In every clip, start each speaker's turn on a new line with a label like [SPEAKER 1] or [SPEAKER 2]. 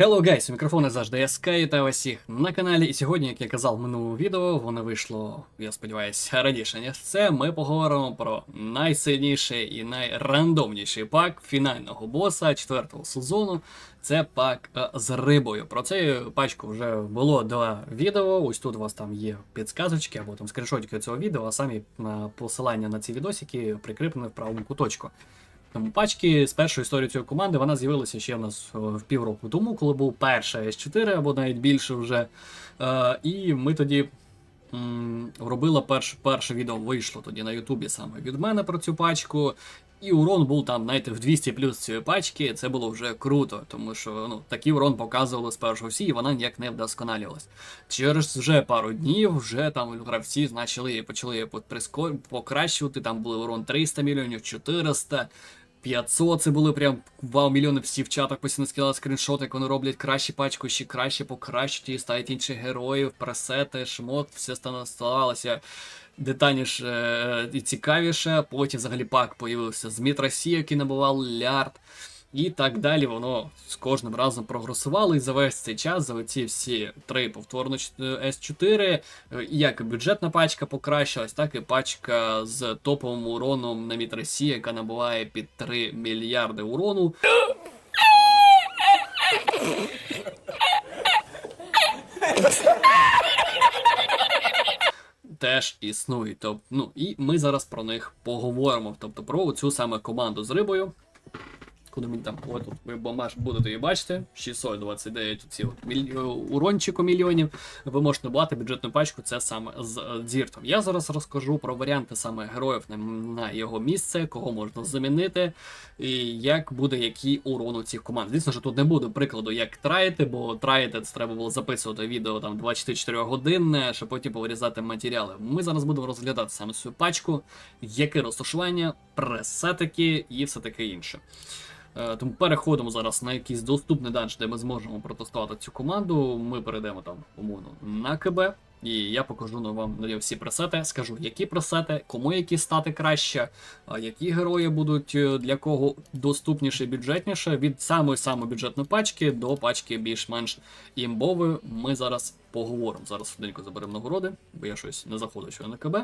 [SPEAKER 1] Hello guys, мікрофони завжди СК, вітаю вас всіх на каналі. І сьогодні, як я казав в минулому відео, воно вийшло, я сподіваюся, раніше ніж це. Ми поговоримо про найсильніший і найрандомніший пак фінального боса четвертого сезону. Це пак е, з рибою. Про цю пачку вже було два відео. Ось тут у вас там є підсказочки або там скріншотики цього відео, а самі е, посилання на ці відосики прикріплені в правому куточку. Тому пачки з першої історії цієї команди вона з'явилася ще в нас в півроку тому, коли був перша S4 або навіть більше вже. Е, і ми тоді робили перш, перше відео, вийшло тоді на Ютубі саме від мене про цю пачку. І урон був там, знаєте, в 200 плюс цієї пачки, це було вже круто, тому що ну, такий урон показували спершу всі, і вона ніяк не вдосконалювалась. Через вже пару днів вже там гравці почали, прискор... покращувати, там були урон 300 мільйонів, 400, 500 це були прям вау мільйони всі в чатах постійно скидали скріншоти, як вони роблять кращі пачку, ще краще покращують і ставить інших героїв, пресети, шмот, все ставалося детальніше е, і цікавіше. Потім взагалі пак появився з Мітросі, який набував лярд. І так далі воно з кожним разом прогресувало, і за весь цей час, за оці всі три повторно S4, е, як і бюджетна пачка покращилась, так і пачка з топовим уроном на Мітросі, яка набуває під 3 мільярди урону. Теж існують. Тобто, ну, і ми зараз про них поговоримо. Тобто про цю саме команду з рибою. Куди мені там, от ви бомбаж будете її бачити. 629 ці от міль... урончику мільйонів. Ви можете брати бюджетну пачку, це саме з е, дзіртом. Я зараз розкажу про варіанти саме героїв на, на його місце, кого можна замінити, і як буде який урон у цих команд. Звісно, що тут не буде прикладу, як траїти, бо траїти це треба було записувати відео там 24 годинне, щоб потім повирізати матеріали. Ми зараз будемо розглядати саме цю пачку, яке розташування, пресетики і все таке інше. Е, Тому переходимо зараз на якийсь доступний данж, де ми зможемо протестувати цю команду. Ми перейдемо там, умовно, на КБ. І я покажу на вам всі пресети, скажу, які пресети, кому які стати краще, які герої будуть е, для кого доступніше і бюджетніше. Від самої самої бюджетної пачки до пачки більш-менш імбової. Ми зараз поговоримо. Зараз швиденько заберемо нагороди, бо я щось не заходив ще на КБ.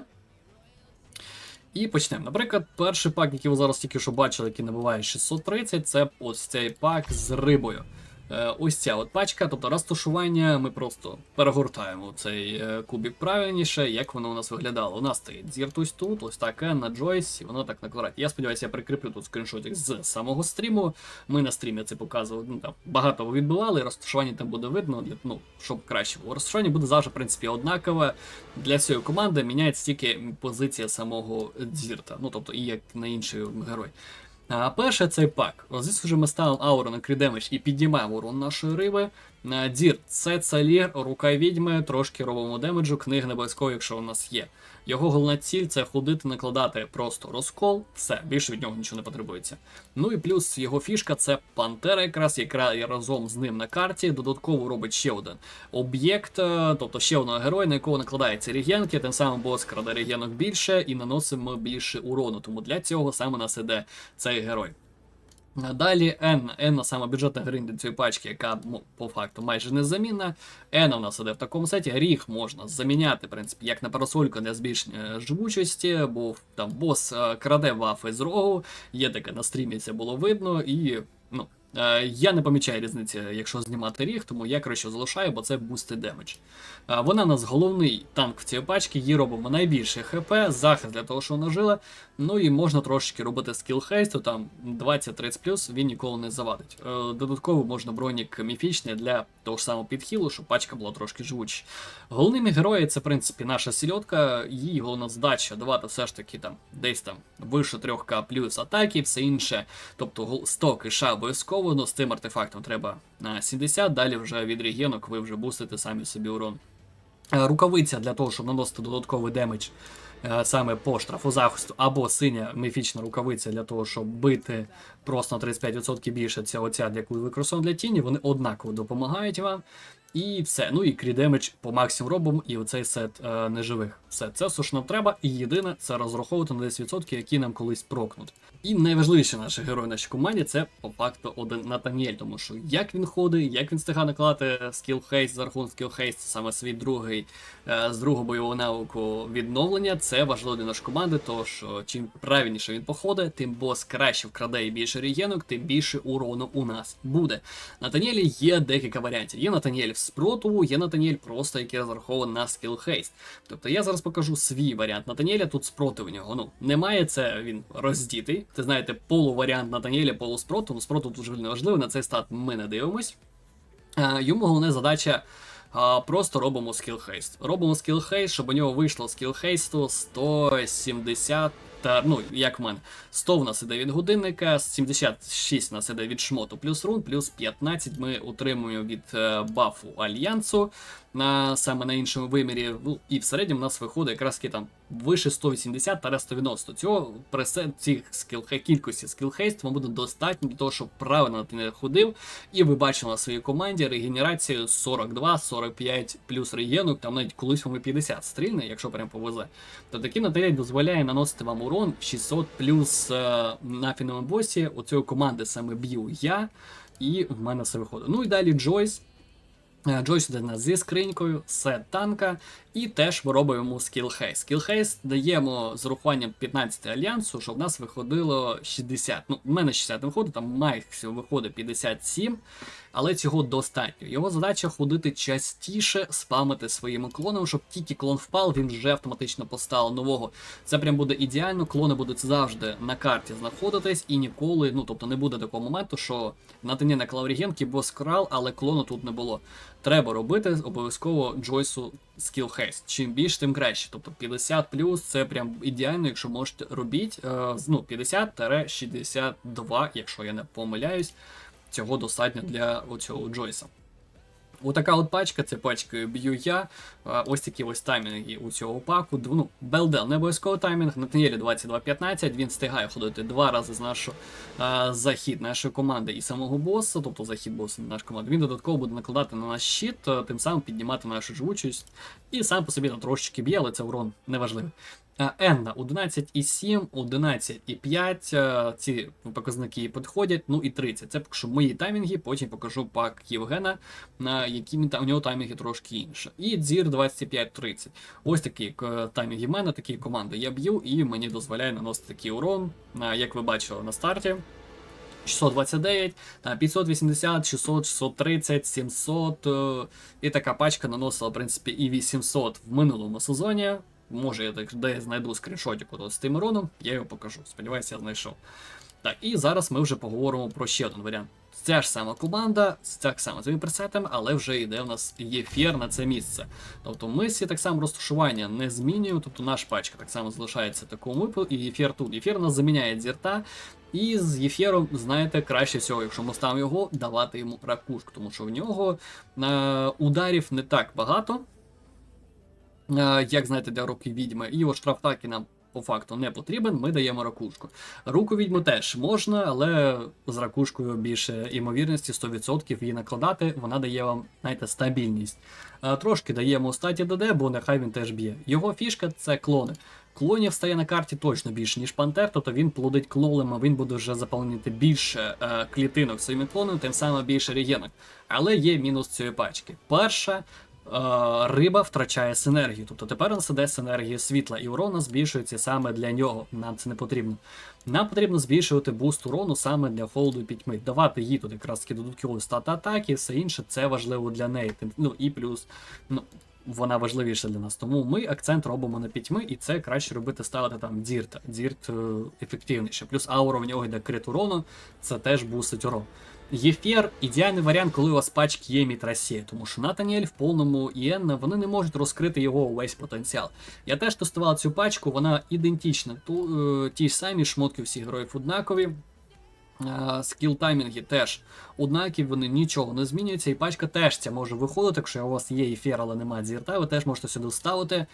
[SPEAKER 1] І почнемо. Наприклад, перший пак, який ви зараз тільки що бачили, який набуває 630, це ось цей пак з рибою. Е, ось ця от пачка, тобто розташування ми просто перегортаємо цей е, кубик правильніше, як воно у нас виглядало. У нас стоїть зірт ось тут, ось таке на Джойс, і воно так на квадраті. Я сподіваюся, я прикріплю тут скріншотик з самого стріму. Ми на стрімі це показували, ну там багато відбивали, розташування там буде видно, для, ну, щоб краще було. Розташування буде завжди, в принципі, однакове. Для цієї команди міняється тільки позиція самого дзірта, ну тобто і як на інший герой. А перше цей пак. Ось вже ми ставимо ауру на крідемедж і піднімаємо урон нашої риби. А, Дір, це цалір, рука відьми, трошки робимо демеджу, книги не якщо у нас є. Його головна ціль це ходити, накладати просто розкол, все, більше від нього нічого не потребується. Ну і плюс його фішка це пантера, якраз яка разом з ним на карті додатково робить ще один об'єкт, е, тобто ще одного героя, на якого накладаються регенки, тим самим бос краде регенок більше і наносимо більше урону. Тому для цього саме нас іде цей герой. Далі N, N саме бюджетна гринда цієї пачки, яка ну, по факту майже незамінна. N у нас іде в такому сеті. Ріг можна заміняти, в принципі, як на парасольку для збільшення живучості, бо там бос е, краде вафи з рогу, є таке на стрімі це було видно, і ну. Е, Я не помічаю різниці, якщо знімати ріг, тому я краще залишаю, бо це бустить демедж. Вона у нас головний танк в цій пачці, її робимо найбільше хп, захист для того, що вона жила. Ну і можна трошечки робити скіл хейсту, там 20-30 він ніколи не завадить. Е, Додатково можна бронік міфічний для того ж самого підхилу, щоб пачка була трошки живуча. Головними герої це, в принципі, наша сільотка, її головна задача давати все ж таки там десь там вище 3К плюс атаки, все інше. Тобто 100 киша обов'язково, ну з цим артефактом треба на 70, далі вже від регенок ви вже бустите самі собі урон. Е, Рукавиця для того, щоб наносити додатковий демедж е, саме по штрафу захисту, або синя міфічна рукавиця для того, щоб бити просто на 35% більше ця, яку ви використовуєте для тіні, вони однаково допомагають вам. І все. Ну і крідемедж по максимуму робимо, і оцей сет е, неживих. Все, це все, що нам треба. І єдине це розраховувати на 10%, які нам колись прокнуть. І найважливіший наш герой в нашій команді це по факту один Натаніель, тому що як він ходить, як він встигає накладати скіл хейст за рахунок скіл хейст, саме свій другий е, з другого бойового навику відновлення, це важливо для нашої команди, тому що чим правильніше він походить, тим бос краще вкраде більше регенок, тим більше урону у нас буде. Натаніелі є декілька варіантів. Є Натаніель в спротиву, є Натаніель просто який розрахований на скіл хейст. Тобто я зараз покажу свій варіант Натаніеля, тут спротив у нього. Ну, немає це він роздітий. Ти знаєте, полуваріант Натаніеля, полуспротив. Ну, спротив дуже не важливо, на цей стат ми не дивимось. Йому головна задача. Просто робимо скіл хейст. Робимо скіл хейст, щоб у нього вийшло скіл хейсту 170. Та, ну, як в мене, 100 в нас іде від годинника, 76 в нас іде від шмоту плюс рун, плюс 15 ми отримуємо від е, бафу альянсу на саме на іншому вимірі. Ну, і в середньому у нас виходить якраз там вище 180 та 190. Цього при се- цих скіл кількості скілхейст вам буде достатньо для того, щоб правильно ти не ходив. І ви бачили на своїй команді регенерацію 42-45 плюс регенок, там навіть колись вам і 50 стрільне, якщо прям повезе. То такий Наталій дозволяє наносити вам урон 600 плюс е, на фінальному босі. Цієї команди саме б'ю я, і в мене все виходить. Ну і далі Джойс. Е, Джойс іде в зі скринькою, сет танка, і теж ми робимо йому скіл хейст. Скіл хейст даємо з урахуванням 15 альянсу, щоб в нас виходило 60. Ну, в мене 60 не виходить, там максимум виходить 57, але цього достатньо. Його задача ходити частіше, спамити своїми клонами, щоб тільки клон впав, він вже автоматично поставив нового. Це прям буде ідеально, клони будуть завжди на карті знаходитись і ніколи, ну тобто не буде такого моменту, що на тені наклав регенки, бо скрал, але клону тут не було. Треба робити обов'язково Джойсу скіл хейст. Чим більше, тим краще. Тобто 50 плюс це прям ідеально, якщо можете робіть. Е, ну, 50-62, якщо я не помиляюсь, цього достатньо для оцього Джойса. Отака от пачка, це пачкою б'ю я. Ось такі ось таймінги у цього паку. Ну, Белдел не обов'язково таймінг. На Тенєлі 22.15. Він встигає ходити два рази з нашого захід нашої команди і самого боса, тобто захід боса на нашу команду. Він додатково буде накладати на наш щит, тим самим піднімати нашу живучість. І сам по собі там трошечки б'є, але це урон неважливий. А, Енна 11,7, 11,5. е, Ці показники підходять. Ну і 30. Це поки що мої таймінги, потім покажу пак Євгена, на які у нього таймінги трошки інші. І Дзір 25-30. Ось такі е, таймінги в мене, такі команди я б'ю, і мені дозволяє наносити такий урон, як ви бачили на старті. 629, 580, 600, 630, 700. е, І така пачка наносила, в принципі, і 800 в минулому сезоні. Може, я так де я знайду скріншотик от з тим уроном, я його покажу. Сподіваюся, я знайшов. Так, і зараз ми вже поговоримо про ще один варіант. Ця ж сама команда, з так само цим пресетом, але вже йде в нас єфір на це місце. Тобто ми всі так само розташування не змінюємо, тобто наш пачка так само залишається такому випадку, і єфір тут. Єфір нас заміняє дзірта, і з єфіром, знаєте, краще всього, якщо ми ставимо його, давати йому ракушку, тому що в нього е, ударів не так багато, як знаєте, для руки відьми. І от штрафтаки нам по факту не потрібен, ми даємо ракушку. Руку відьми теж можна, але з ракушкою більше імовірності 100% її накладати, вона дає вам, знаєте, стабільність. Е, Трошки даємо статі ДД, бо нехай він теж б'є. Його фішка це клони. Клонів стає на карті точно більше, ніж пантер, тобто він плодить клолем, а він буде вже заповнити більше е, клітинок своїми клонами, тим самим більше регенок. Але є мінус цієї пачки. Перша. Е, Риба втрачає синергію, тобто тепер у нас іде синергія світла, і урона збільшується саме для нього. Нам це не потрібно. Нам потрібно збільшувати буст урону саме для холоду пітьми. Давати їй якраз таки додаткові стати атаки, все інше це важливо для неї. Ну і плюс, ну, вона важливіша для нас. Тому ми акцент робимо на пітьми, і це краще робити ставити там дірт. Дірт е, ефективніше. Плюс аура в нього йде крит урону, це теж бусить урон. Єфір ідеальний варіант, коли у вас пачки є мітрасі, тому що Натаніель в повному Іенна вони не можуть розкрити його увесь потенціал. Я теж тестував цю пачку, вона ідентична. Ту, е, ті ж самі шмотки всіх героїв однакові. Е, Скіл таймінги теж однакові, вони нічого не змінюються, і пачка теж ця може виходити, якщо у вас є ефір, але немає зірта, ви теж можете сюди ставити,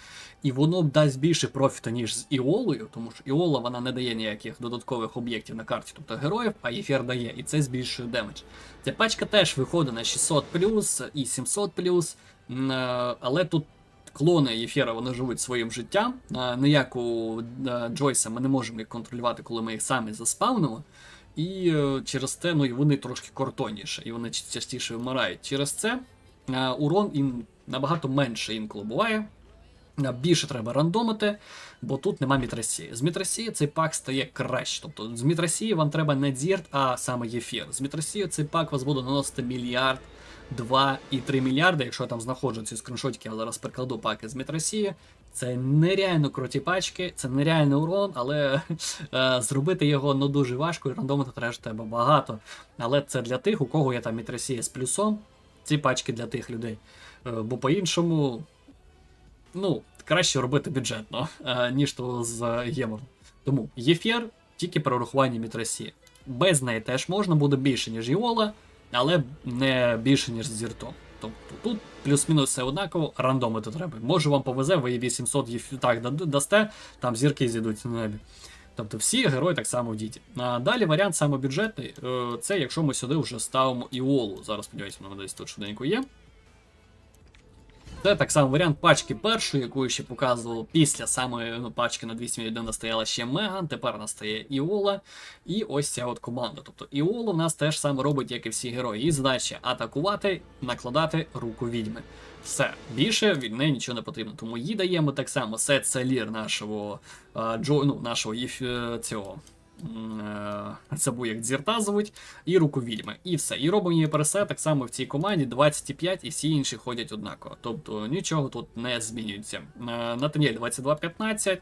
[SPEAKER 1] і воно дасть більше профіту, ніж з Іолою, тому що Іола вона не дає ніяких додаткових об'єктів на карті, тобто героїв, а ефір дає, і це збільшує демедж. Ця пачка теж виходить на 600 і 700 м, е, але тут Клони Єфєра вони живуть своїм життям. А, ніяку Джойса ми не можемо їх контролювати, коли ми їх самі заспавнимо. І е, через це ну, вони трошки кортонніше, і вони частіше вмирають. Через це е, урон їм набагато менше інколи буває. Е, Більше треба рандомити, бо тут нема мітрасії. З мітрасії цей пак стає краще. Тобто з мітрасії вам треба не дзірт, а саме єфір. З мітрасії цей пак вас буде наносити мільярд, 2 і 3 мільярди, якщо я там знаходжу ці скріншотики, я зараз прикладу паки з мітрасії. Це нереально круті пачки, це нереальний урон, але е, зробити його ну дуже важко і рандомити треба багато. Але це для тих, у кого є там мітрасія з плюсом. Ці пачки для тих людей. Е, бо по-іншому, ну, краще робити бюджетно, е, ніж то з ємом. Тому єфір тільки при урахуванні мітрасії. Без неї теж можна буде більше, ніж Іола, але не більше, ніж з зіртом. Тобто тут плюс-мінус все однаково, рандомити треба. Може вам повезе, ви 800 їх так дасте, там зірки зійдуть на небі. Тобто всі герої так само в діті. А далі варіант саме бюджетний, е, це якщо ми сюди вже ставимо Іолу. Зараз сподіваюся, вона десь тут швиденько є. Це так само варіант пачки першої, яку я ще показував після самої ну, пачки на 200 мільйонів стояла ще Меган, тепер настає Іола. І ось ця от команда. Тобто Іолу в нас теж саме робить, як і всі герої. Її задача атакувати, накладати руку відьми. Все, більше від неї нічого не потрібно. Тому їй даємо так само сет Салір нашого Джо, ну, нашого е, цього. Е, Забув, як дзірта звуть, і руку відьми. І все. І робимо її пересе так само в цій команді 25 і всі інші ходять однаково. Тобто нічого тут не змінюється. Е, Натаніель 22.15, е,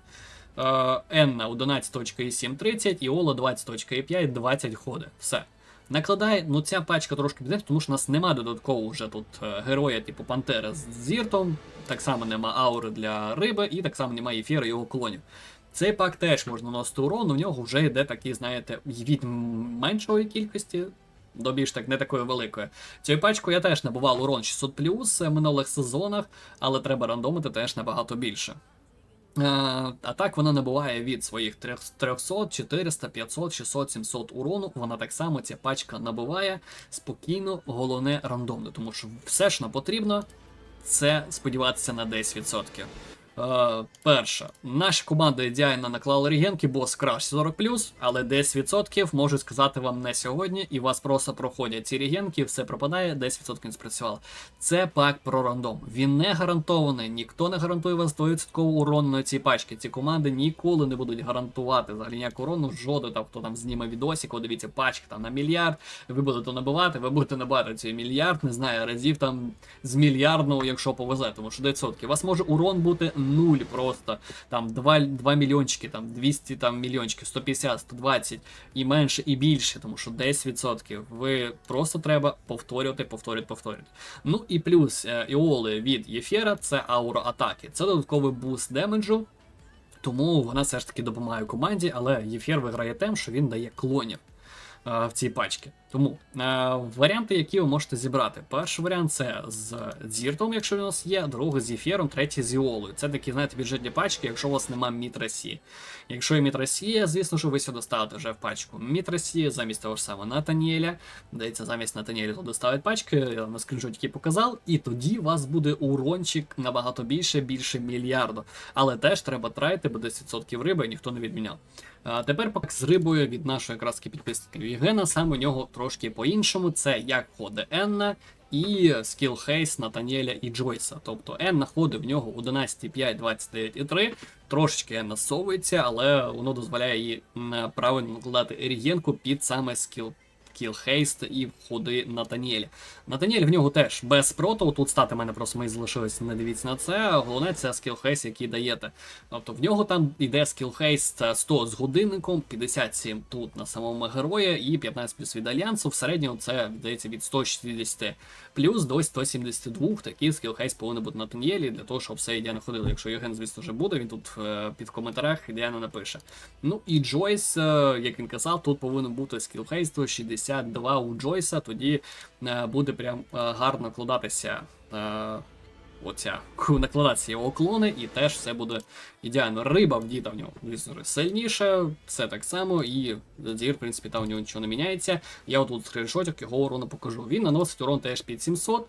[SPEAKER 1] Енна 11.7.30 і Ола 20.5, 20 ходить. Все. Накладає, ну ця пачка трошки піде, тому що у нас нема додаткового вже тут героя, типу Пантери з зіртом, так само нема аури для риби, і так само немає ефіра його клонів. Цей пак теж можна наносити урон, у нього вже йде такий, знаєте, від меншої кількості до більш так не такої великої. Цією пачкою я теж набував урон 600 в минулих сезонах, але треба рандомити теж набагато більше. Е, А так вона набуває від своїх 300, 400, 500, 600, 700 урону. Вона так само ця пачка набуває спокійно, головне рандомно, тому що все ж нам потрібно це сподіватися на 10%. Е, перше, наша команда ідеально наклала регенки, бос краш 40 але 10% можу сказати вам не сьогодні, і вас просто проходять ці регенки, все пропадає, 10% не спрацювало. Це пак про рандом. Він не гарантований, ніхто не гарантує вас 100% урон на ці пачки. Ці команди ніколи не будуть гарантувати взагалі ніяку урону, жоден там, хто там зніме відосик, о, дивіться, пачки там на мільярд, ви будете набивати, ви будете набивати цей мільярд, не знаю, разів там з мільярдного, якщо повезе, тому що 9%. У вас може урон бути нуль просто, там 2, 2 мільйончики, там 200 там мільйончиків, 150, 120 і менше, і більше, тому що 10%. Ви просто треба повторювати, повторювати, повторювати. Ну і плюс е, іоли від Єфєра це аура атаки. Це додатковий буст демеджу. Тому вона все ж таки допомагає команді, але Єфір виграє тим, що він дає клонів е, в цій пачці. Тому е, варіанти, які ви можете зібрати. Перший варіант це з Зіртом, якщо він у нас є, другий з Єфіром, третій з Іолою. Це такі, знаєте, бюджетні пачки, якщо у вас немає Мітрасі. Якщо є Мітрасія, звісно, що ви сюди ставите вже в пачку Мітрасія замість того ж самого Натаніеля. Здається, замість Натаніеля туди ставить пачки, я на скріншотики показав, і тоді у вас буде урончик набагато більше, більше мільярду. Але теж треба трайти, бо 10% риби ніхто не відміняв. А тепер пак з рибою від нашої якраз підписника Євгена, саме у нього трошки по-іншому. Це як ходе Енна і скіл Хейс Натаніеля і Джойса. Тобто Енна ходить в нього 11,5, 29,3. Трошечки Енна совується, але воно дозволяє їй правильно накладати регенку під саме скіл кіл Хейст і ходи Натаніель. Натаніель в нього теж без проту. Тут стати мене просто ми залишились, не дивіться на це. Головне, це скіл Хейст, який даєте. Тобто в нього там іде скіл Хейст 100 з годинником, 57 тут на самому героя і 15 плюс від альянсу. В середньому це вдається від 160 плюс до 172. Такий скіл Хейст повинен бути Натаніелі для того, щоб все ідеально ходило. Якщо Йоген, звісно, вже буде, він тут е, під коментарях ідеально напише. Ну і Джойс, е, як він казав, тут повинен бути скіл Хейст 60. 52 у Джойса, тоді е, буде прям е, гарно кладатися. Е, Оця накладатися його клони, і теж все буде ідеально. Риба в діда в нього звісно сильніше, все так само, і зір, в принципі, там у нього нічого не міняється. Я отут скріншотик його урону покажу. Він наносить урон теж під 700,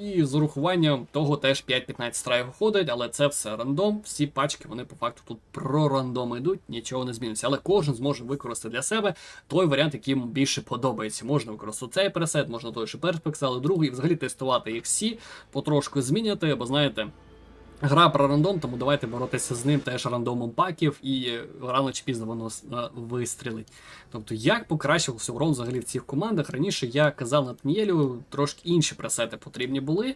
[SPEAKER 1] І з урахуванням того теж 5-15 страйк виходить, але це все рандом. Всі пачки вони по факту тут про рандом йдуть, нічого не зміниться. Але кожен зможе використати для себе той варіант, який йому більше подобається. Можна використати цей пресет, можна той же перспекс, але другий, і взагалі тестувати їх всі, потрошку змінювати, бо знаєте. Гра про рандом, тому давайте боротися з ним теж рандомом паків, і рано чи пізно воно е, вистрілить. Тобто, як покращився урон взагалі в цих командах? Раніше я казав на Тнієлю, трошки інші пресети потрібні були.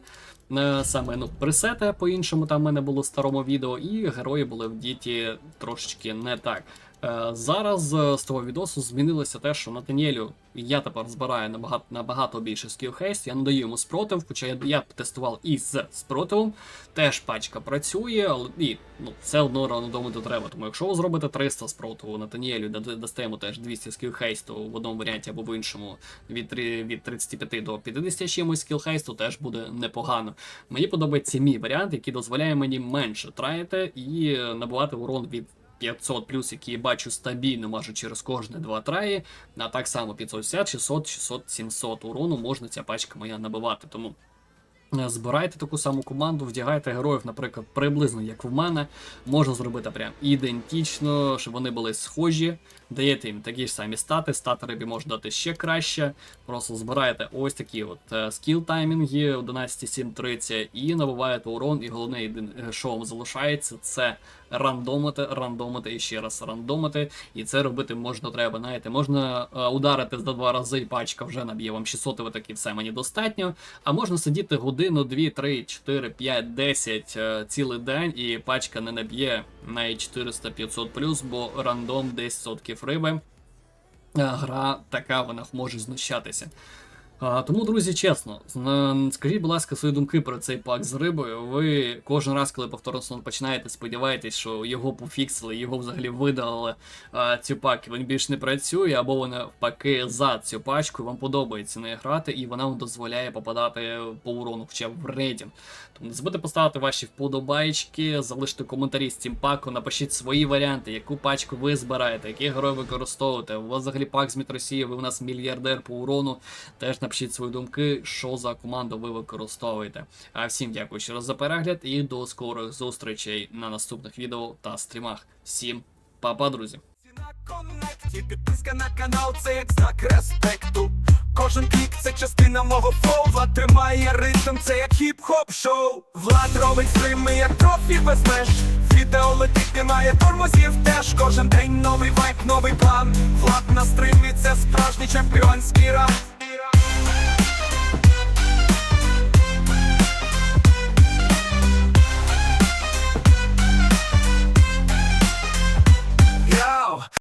[SPEAKER 1] Е, Саме ну, пресети по-іншому там в мене було в старому відео, і герої були в діті трошечки не так. Е, Зараз е, з того відосу змінилося те, що Натаніелю я тепер збираю набагато, набагато більше скілхейст, я надаю йому спротив, хоча я, я тестував і з спротивом. Теж пачка працює, але і ну, все одно рандомити треба. Тому якщо ви зробите 300 спротиву на Таніелю, дасте йому теж 200 скілхейсту в одному варіанті або в іншому від, три- від 35 до 50 чимось скілхейсту, теж буде непогано. Мені подобається мій варіант, який дозволяє мені менше траїти і набувати урон від 500 плюс, які я бачу стабільно майже через кожні два траї. А так само 560, 600, 600, 700 урону можна ця пачка моя набивати. Тому е, збирайте таку саму команду, вдягайте героїв, наприклад, приблизно як в мене. Можна зробити прям ідентично, щоб вони були схожі. Даєте їм такі ж самі стати, стати рибі можна дати ще краще. Просто збираєте ось такі от е, скіл таймінги 11.7.30 і набуваєте урон. І головне, що вам залишається, це рандомити, рандомити і ще раз рандомити. І це робити можна треба. Знаєте, можна е, ударити за два рази, і пачка вже наб'є вам 600, і ви такі все мені достатньо. А можна сидіти годину, 2, 3, 4, 5, 10 е, цілий день, і пачка не наб'є навіть 400-500 плюс, бо рандом 10% риби. Е, Гра така, вона може знущатися. Тому, друзі, чесно, скажіть, будь ласка, свої думки про цей пак з рибою. Ви кожен раз, коли повторно починаєте, сподіваєтесь, що його пофіксили, його взагалі видалили а, цю пак, і він більш не працює, або ви навпаки за цю пачку, вам подобається нею грати, і вона вам дозволяє попадати по урону, хоча б в рейтинг. Тому не забудьте поставити ваші вподобайки, залиште коментарі з цим паком, напишіть свої варіанти, яку пачку ви збираєте, який герой використовуєте. У вас взагалі пак з Росії, ви у нас мільярдер по урону. Теж напишіть свої думки, що за команду ви використовуєте. А всім дякую ще раз за перегляд і до скорих зустрічей на наступних відео та стрімах. Всім па-па, друзі!
[SPEAKER 2] Кожен клік це частина мого флоу Влад тримає ритм, це як хіп-хоп шоу. Влад робить стрими, як трофі без меж. Відео летить, немає тормозів теж. Кожен день новий вайб, новий план. Влад на стримі це справжній чемпіонський раунд.